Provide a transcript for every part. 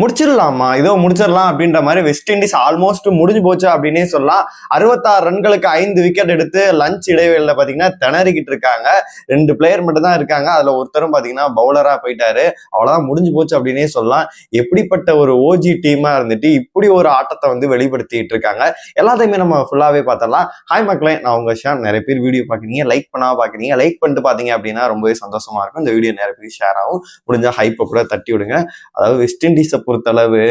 முடிச்சிடலாமா? இதோ முடிச்சிடலாம் அப்படின்ற மாதிரி வெஸ்ட் இண்டீஸ் ஆல்மோஸ்ட் முடிஞ்சு போச்சு அப்படின்னே சொல்லலாம். அறுபத்தாறு ரன்களுக்கு ஐந்து விக்கெட் எடுத்து லஞ்ச் இடைவேளில் பார்த்தீங்கன்னா திணறிக்கிட்டு இருக்காங்க. ரெண்டு பிளேயர் மட்டும் தான் இருக்காங்க. அதில் ஒருத்தரும் பார்த்தீங்கன்னா பவுலராக போயிட்டாரு. அவ்வளோதான் முடிஞ்சு போச்சு அப்படின்னே சொல்லலாம். எப்படிப்பட்ட ஒரு ஓஜி டீமாக இருந்துட்டு இப்படி ஒரு ஆட்டத்தை வந்து வெளிப்படுத்திட்டு இருக்காங்க. எல்லாத்தையுமே நம்ம ஃபுல்லாகவே பார்த்தலாம் ஹாய் மக்களே நான் உங்கள் ஷேர் நிறைய பேர் வீடியோ பார்க்குறீங்க லைக் பண்ணாம பார்க்குறீங்க லைக் பண்ணிட்டு பார்த்தீங்க அப்படின்னா ரொம்பவே சந்தோஷமா இருக்கும். இந்த வீடியோ நிறைய பேர் ஷேர் ஆகும். முடிஞ்சால் ஹைப்பை கூட தட்டி விடுங்க. அதாவது வெஸ்ட் இண்டீஸை பொறுத்தளவு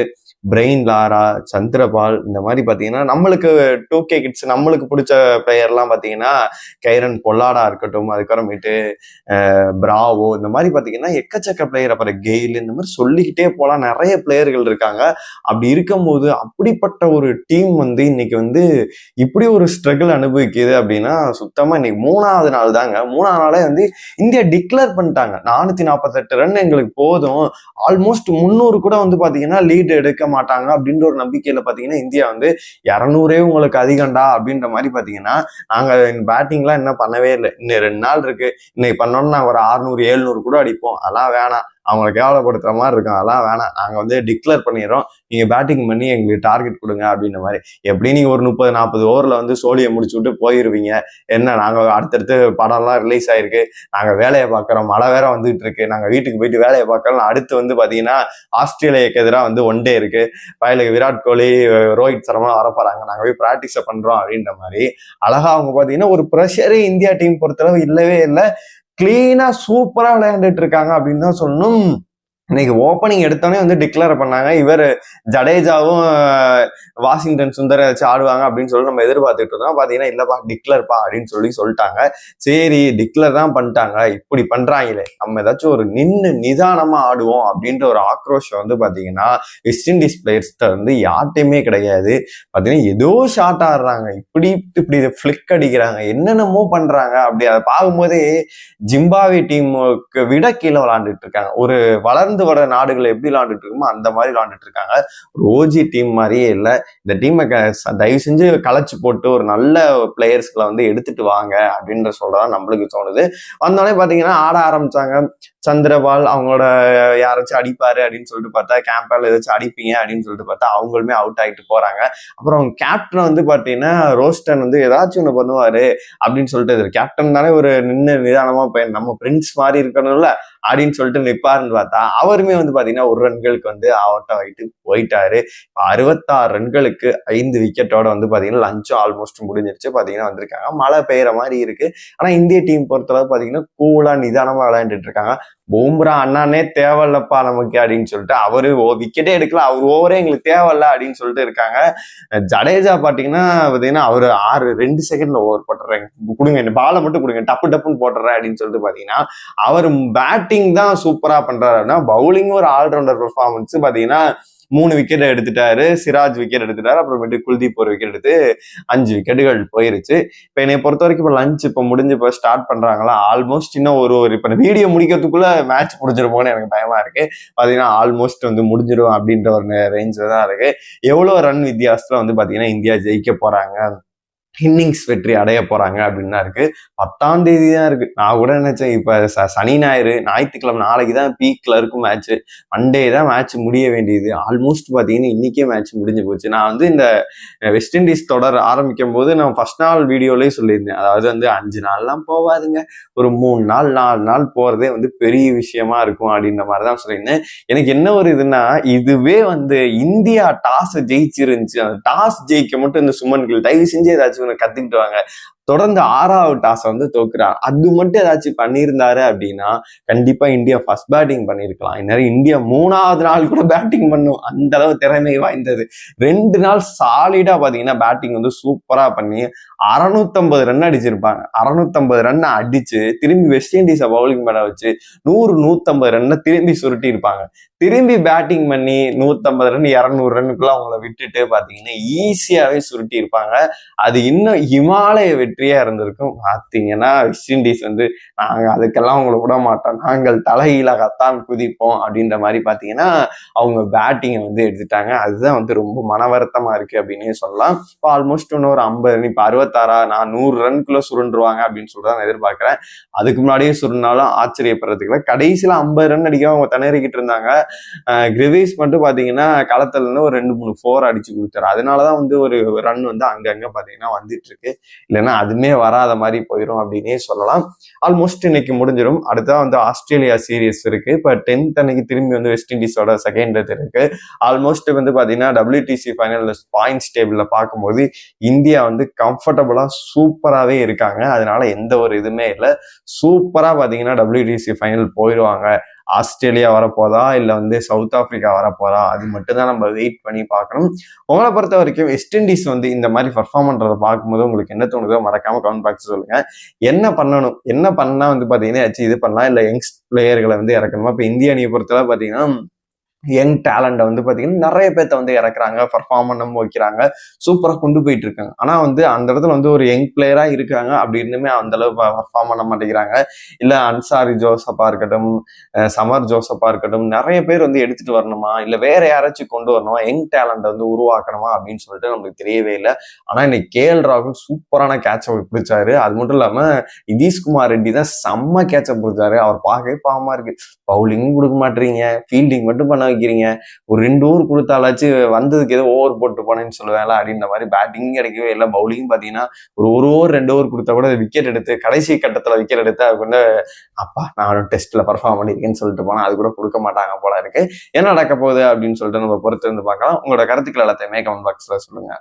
பிரெயின் லாரா சந்திரபால் இந்த மாதிரி பார்த்தீங்கன்னா நம்மளுக்கு டூ கே கிட்ஸ் நம்மளுக்கு பிடிச்ச பிளேயர்லாம் பார்த்தீங்கன்னா கைரன் பொல்லாடா இருக்கட்டும் அதுக்கப்புறமேட்டு பிராவோ இந்த மாதிரி பார்த்தீங்கன்னா எக்கச்சக்க பிளேயர் அப்புறம் கெயில் இந்த மாதிரி சொல்லிக்கிட்டே போகலாம். நிறைய பிளேயர்கள் இருக்காங்க. அப்படி இருக்கும்போது அப்படிப்பட்ட ஒரு டீம் வந்து இன்னைக்கு வந்து இப்படி ஒரு ஸ்ட்ரகிள் அனுபவிக்குது அப்படின்னா சுத்தமாக இன்னைக்கு மூணாவது நாள் தாங்க. மூணாவது நாளே வந்து இந்தியா டிக்ளேர் பண்ணிட்டாங்க. நானூற்றி நாற்பத்தெட்டு ரன் எங்களுக்கு போதும். ஆல்மோஸ்ட் முந்நூறு கூட வந்து பார்த்தீங்கன்னா லீட் எடுக்க மாட்டாங்க அப்படின்ற ஒரு நம்பிக்கையில பாத்தீங்கன்னா இந்தியா வந்து இரநூறே உங்களுக்கு அதிகம்டா அப்படின்ற மாதிரி பாத்தீங்கன்னா நாங்க பேட்டிங்லாம் இன்னும் பண்ணவே இல்லை. இன்னும் ரெண்டு நாள் இருக்கு. இன்னைக்கு பண்ணோம்னா நாங்க ஒரு அறுநூறு எழுநூறு கூட அடிப்போம். அதெல்லாம் வேணாம். அவங்கள கேவலப்படுத்துற மாதிரி இருக்கும். அதெல்லாம் வேணாம். நாங்கள் வந்து டிக்ளேர் பண்ணிடுறோம். நீங்கள் பேட்டிங் பண்ணி எங்களுக்கு டார்கெட் கொடுங்க அப்படின்ற மாதிரி. எப்படி நீங்கள் ஒரு முப்பது நாற்பது ஓவரில் வந்து சோழியை முடிச்சு விட்டு போயிருவீங்க? என்ன நாங்கள் அடுத்தடுத்து படம்லாம் ரிலீஸ் ஆயிருக்கு. நாங்கள் வேலையை பார்க்குறோம். மழை வேற வந்துகிட்டு இருக்கு. நாங்கள் வீட்டுக்கு போயிட்டு வேலையை பார்க்கலாம் அடுத்து வந்து பார்த்தீங்கன்னா ஆஸ்திரேலியாக்கு எதிராக வந்து ஒன் டே இருக்கு. பயலுக்கு விராட் கோலி ரோஹித் சர்மா வரப்போறாங்க நாங்கள் போய் ப்ராக்டிஸை பண்ணுறோம் அப்படின்ற மாதிரி. அழகா அவங்க பார்த்தீங்கன்னா ஒரு ப்ரெஷரே இந்தியா டீம் பொறுத்தளவு இல்லவே இல்லை. கிளீனா சூப்பரா விளையாண்டுட்டு இருக்காங்க அப்படின்னு தான் சொல்லணும். இன்னைக்கு ஓப்பனிங் எடுத்தோடனே வந்து டிக்ளேர் பண்ணாங்க. இவர் ஜடேஜாவும் வாஷிங்டன் சுந்தர வச்சு ஆடுவாங்க அப்படின்னு சொல்லி நம்ம எதிர்பார்த்துட்டு இருந்தோம். பார்த்தீங்கன்னா இல்லப்பா டிக்ளர்ப்பா அப்படின்னு சொல்லி சொல்லிட்டாங்க. சரி டிக்ளேர் தான் பண்ணிட்டாங்க. இப்படி பண்றாங்களே. நம்ம ஏதாச்சும் ஒரு நின்று நிதானமா ஆடுவோம் அப்படின்ற ஒரு ஆக்ரோஷம் வந்து பார்த்தீங்கன்னா வெஸ்ட் இண்டீஸ் பிளேயர்ஸ்கிட்ட வந்து யார்ட்டையுமே கிடையாது. பார்த்தீங்கன்னா ஏதோ ஷாட் ஆடுறாங்க. இப்படி இப்படி இதை ஃபிளிக் அடிக்கிறாங்க. என்னென்னமோ பண்றாங்க. அப்படி அதை பார்க்கும்போதே ஜிம்பாவே டீமுக்கு விட கீழே விளாண்டுட்டு இருக்காங்க. ஒரு வளர்ந்து வர நாடுகள் எப்படி விளாண்டுட்டு இருக்குமோ அந்த மாதிரி விளாண்டுட்டு இருக்காங்க. ஒரு ஓஜி டீம் மாதிரியே இல்லை. இந்த டீமை தயவு செஞ்சு களைச்சு போட்டு ஒரு நல்ல பிளேயர்ஸ்களை வந்து எடுத்துட்டு வாங்க அப்படின்ற சொல்றதா நம்மளுக்கு தோணுது. வந்தோடனே பாத்தீங்கன்னா ஆட ஆரம்பிச்சாங்க. சந்திரபால் அவங்களோட யாராச்சும் அடிப்பாரு அப்படின்னு சொல்லிட்டு பார்த்தா கேம்பால் ஏதாச்சும் அடிப்பீங்க அப்படின்னு சொல்லிட்டு பார்த்தா அவங்களுமே அவுட் ஆகிட்டு போறாங்க. அப்புறம் கேப்டன் வந்து பார்த்தீங்கன்னா ரோஸ்டன் வந்து ஏதாச்சும் ஒன்று பண்ணுவாரு அப்படின்னு சொல்லிட்டு கேப்டன் தானே ஒரு நின்று நிதானமா போய் நம்ம பிரின்ஸ் மாதிரி இருக்கணும்ல அப்படின்னு சொல்லிட்டு நிற்பாருன்னு பார்த்தா அவருமே வந்து பார்த்தீங்கன்னா ஒரு ரன்களுக்கு வந்து அவுட் ஆகிட்டு போயிட்டாரு. அறுபத்தாறு ரன்களுக்கு ஐந்து விக்கெட்டோட வந்து பார்த்தீங்கன்னா லஞ்சம் ஆல்மோஸ்ட் முடிஞ்சிருச்சு. பார்த்தீங்கன்னா வந்திருக்காங்க. மழை பெய்யற மாதிரி இருக்கு. ஆனால் இந்திய டீம் பொறுத்தளவு பார்த்தீங்கன்னா கூலாக நிதானமாக விளையாண்டுட்டு இருக்காங்க. பூம்ரா அண்ணானே தேவையில்லப்பா நமக்கு அப்படின்னு சொல்லிட்டு அவரு ஓ விக்கெட்டே எடுக்கல. அவர் ஓவரே எங்களுக்கு தேவையில்ல அப்படின்னு சொல்லிட்டு இருக்காங்க. ஜடேஜா பாத்தீங்கன்னா பாத்தீங்கன்னா அவர் ஆறு ரெண்டு செகண்ட்ல ஓவர் போட்டுறேன் கொடுங்க இந்த பாலை மட்டும் கொடுங்க டப்பு டப்புன்னு போட்டுறேன் அப்படின்னு சொல்லிட்டு பாத்தீங்கன்னா அவர் பேட்டிங் தான் சூப்பரா பண்றாருன்னா பவுலிங் ஒரு ஆல்ரவுண்டர் பெர்ஃபார்மன்ஸ் பாத்தீங்கன்னா மூணு விக்கெட் எடுத்துட்டாரு சிராஜ் விக்கெட் எடுத்துட்டாரு அப்புறமேட்டு குல்தீப் ஒரு விக்கெட் எடுத்து அஞ்சு விக்கெட்டுகள் போயிருச்சு. இப்போ என்னை பொறுத்த வரைக்கும் இப்போ லஞ்ச் இப்போ முடிஞ்சு இப்போ ஸ்டார்ட் பண்றாங்களா ஆல்மோஸ்ட் இன்னும் ஒரு ஒரு இப்போ வீடியோ முடிக்கிறதுக்குள்ள மேட்ச் முடிஞ்சிருமோன்னு எனக்கு பயமா இருக்கு. பாத்தீங்கன்னா ஆல்மோஸ்ட் வந்து முடிஞ்சிடும் அப்படின்ற ஒரு ரேஞ்சில் தான் இருக்கு. எவ்வளோ ரன் வித்தியாசத்துல வந்து பாத்தீங்கன்னா இந்தியா ஜெயிக்க போறாங்க. இன்னிங்ஸ் வெற்றி அடைய போறாங்க அப்படின்னு தான் இருக்கு. பத்தாம் தேதி தான் இருக்கு. நான் கூட நினைச்சேன் இப்ப ச- சனி ஞாயிறு ஞாயிற்றுக்கிழமை நாளைக்கு தான் பீக்ல இருக்கும் மேட்ச் மண்டே தான் மேட்ச் முடிய வேண்டியது. ஆல்மோஸ்ட் பாத்தீங்கன்னா இன்னைக்கே மேட்ச் முடிஞ்சு போச்சு. நான் வந்து இந்த வெஸ்ட் இண்டீஸ் தொடர் ஆரம்பிக்கும் போது நான் ஃபர்ஸ்ட் நாள் வீடியோலயே சொல்லியிருந்தேன். அதாவது வந்து அஞ்சு நாள்லாம் போவாதுங்க. ஒரு மூணு நாள் நாலு நாள் போறதே வந்து பெரிய விஷயமா இருக்கும் அப்படின்ற மாதிரி தான் சொல்லியிருந்தேன். எனக்கு என்ன ஒரு இதுன்னா இதுவே வந்து இந்தியா டாஸ் ஜெயிச்சிருந்துச்சு. அந்த டாஸ் ஜெயிக்க மட்டும் இந்த சுமன்கள் தயவு செஞ்சு ஏதாச்சும் கத்துக்கிட்டு வாங்க. தொடர்ந்து ஆறாவது டாஸை வந்து தோக்குறாரு. அது மட்டும் ஏதாச்சும் பண்ணியிருந்தாரு அப்படின்னா கண்டிப்பா இந்தியா ஃபர்ஸ்ட் பேட்டிங் பண்ணியிருக்கலாம். இந்நேரம் இந்தியா மூணாவது நாள் கூட பேட்டிங் பண்ணும். அந்த அளவு திறமை வாய்ந்தது. ரெண்டு நாள் சாலிடா பாத்தீங்கன்னா பேட்டிங் வந்து சூப்பரா பண்ணி அறநூத்தம்பது ரன் அடிச்சிருப்பாங்க. அறநூத்தம்பது ரன் அடிச்சு திரும்பி வெஸ்ட் இண்டீஸை பவுலிங் பண்ண வச்சு நூறு நூத்தம்பது ரன்னை திரும்பி சுருட்டி இருப்பாங்க திரும்பி பேட்டிங் பண்ணி நூத்தம்பது ரன் இரநூறு ரன்னுக்குள்ள அவங்கள விட்டுட்டு பாத்தீங்கன்னா ஈஸியாவே சுருட்டி இருப்பாங்க அது இன்னும் ஹிமாலய வெற்றி வெற்றியா இருந்திருக்கும். பார்த்தீங்கன்னா வெஸ்ட் இண்டீஸ் வந்து நாங்க அதுக்கெல்லாம் உங்களை விட மாட்டோம். நாங்கள் தலையிலாகத்தான் குதிப்போம் அப்படின்ற மாதிரி பார்த்தீங்கன்னா அவங்க பேட்டிங்கை வந்து எடுத்துட்டாங்க. அதுதான் வந்து ரொம்ப மன வருத்தமா இருக்கு அப்படின்னே சொல்லலாம். இப்போ ஆல்மோஸ்ட் இன்னொரு ஐம்பது ரன் இப்போ அறுபத்தாறா நான் நூறு ரன்குள்ள சுருண்டுருவாங்க அப்படின்னு சொல்லிட்டு தான் நான் எதிர்பார்க்கிறேன். அதுக்கு முன்னாடியே சுருண்டாலும் ஆச்சரியப்படுறதுக்கு இல்லை. கடைசியில் ஐம்பது ரன் அடிக்க அவங்க திணறிக்கிட்டு இருந்தாங்க. கிரிவேஸ் மட்டும் பார்த்தீங்கன்னா களத்துல இருந்து ஒரு ரெண்டு மூணு ஃபோர் அடிச்சு கொடுத்தாரு. அதனாலதான் வந்து ஒரு ரன் வந்து அங்கங்க பார்த்தீங்கன்னா வந்துட்டு இருக்கு. இல்லைன்னா அதுமே வராத மாதிரி போயிடும் அப்படின்னே சொல்லலாம். ஆல்மோஸ்ட் இன்னைக்கு முடிஞ்சிடும் அடுத்தா வந்து ஆஸ்திரேலியா சீரியஸ் இருக்கு. இப்போ டென்த் அன்னைக்கு திரும்பி வந்து வெஸ்ட் இண்டீஸோட செகண்ட் இது இருக்கு. ஆல்மோஸ்ட் வந்து பாத்தீங்கன்னா டபிள்யூடிசி ஃபைனல் பாயிண்ட்ஸ் டேபிள்ல பார்க்கும்போது இந்தியா வந்து கம்ஃபர்டபுளா சூப்பராகவே இருக்காங்க. அதனால எந்த ஒரு இதுவுமே இல்லை. சூப்பராக பார்த்தீங்கன்னா டபிள்யூடிசி ஃபைனல் போயிடுவாங்க ஆஸ்திரேலியா வரப்போதா? இல்லை வந்து சவுத் ஆஃப்ரிக்கா வரப்போதா? அது மட்டும்தான் நம்ம வெயிட் பண்ணி பார்க்கணும். உங்களை பொறுத்த வரைக்கும் வெஸ்ட் இண்டீஸ் வந்து இந்த மாதிரி பர்ஃபார்ம் பண்ணுறதை பார்க்கும்போது உங்களுக்கு என்ன தோணுதோ மறக்காம கமெண்ட் பாக்ஸ் சொல்லுங்க. என்ன பண்ணணும்? என்ன பண்ணால் வந்து பார்த்தீங்கன்னா ஆச்சு இது பண்ணலாம். இல்லை யங்ஸ் பிளேயர்களை வந்து இறக்கணுமா? இப்போ இந்திய அணியை பொறுத்தவரை பார்த்தீங்கன்னா யங் டேலண்ட்டை வந்து பார்த்தீங்கன்னா நிறைய பேர்த்த வந்து இறக்குறாங்க பர்ஃபார்ம் பண்ண வைக்கிறாங்க சூப்பராக கொண்டு போயிட்டு இருக்காங்க. ஆனால் வந்து அந்த இடத்துல வந்து ஒரு யங் பிளேயராக இருக்காங்க அப்படி இருந்துமே அந்த அளவு பர்ஃபார்ம் பண்ண மாட்டேங்கிறாங்க. இல்லை அன்சாரி ஜோசப்பாக இருக்கட்டும் சமர் ஜோசப்பாக இருக்கட்டும் நிறைய பேர் வந்து எடுத்துட்டு வரணுமா? இல்லை வேற யாராச்சும் கொண்டு வரணுமா? யங் டேலண்ட்டை வந்து உருவாக்கணுமா? அப்படின்னு சொல்லிட்டு நம்மளுக்கு தெரியவே இல்லை. ஆனால் இன்னைக்கு கே எல் ராகுல் சூப்பரான கேட்சை பிடிச்சாரு. அது மட்டும் இல்லாமல் நிதிஷ்குமார் ரெட்டி தான் செம்ம கேட்சை பிடிச்சாரு. அவர் பார்க்கவே பாவமாக இருக்கு. பவுலிங்கும் கொடுக்க மாட்டீங்க ஃபீல்டிங் மட்டும் பண்ண வைக்கிறீங்க ஒரு ரெண்டு ஓவர் கொடுத்தாலாச்சு வந்ததுக்கு ஏதோ ஓவர் போட்டு போனேன்னு சொல்லுவேன்ல அப்படின்ற மாதிரி பேட்டிங் கிடைக்கவே இல்லை. பவுலிங் பார்த்தீங்கன்னா ஒரு ஒரு ஓவர் ரெண்டு ஓவர் கொடுத்தா கூட விக்கெட் எடுத்து கடைசி கட்டத்தில் விக்கெட் எடுத்து அது கொண்டு அப்பா நானும் டெஸ்ட்ல பர்ஃபார்ம் பண்ணியிருக்கேன்னு சொல்லிட்டு போனா அது கூட கொடுக்க மாட்டாங்க போல இருக்கு. என்ன நடக்க போகுது அப்படின்னு சொல்லிட்டு நம்ம பொறுத்து இருந்து பார்க்கலாம். உங்களோட கருத்துக்கள் எல்லாத்தையுமே கமெண்ட் பாக்ஸ்ல சொல்லுங்க.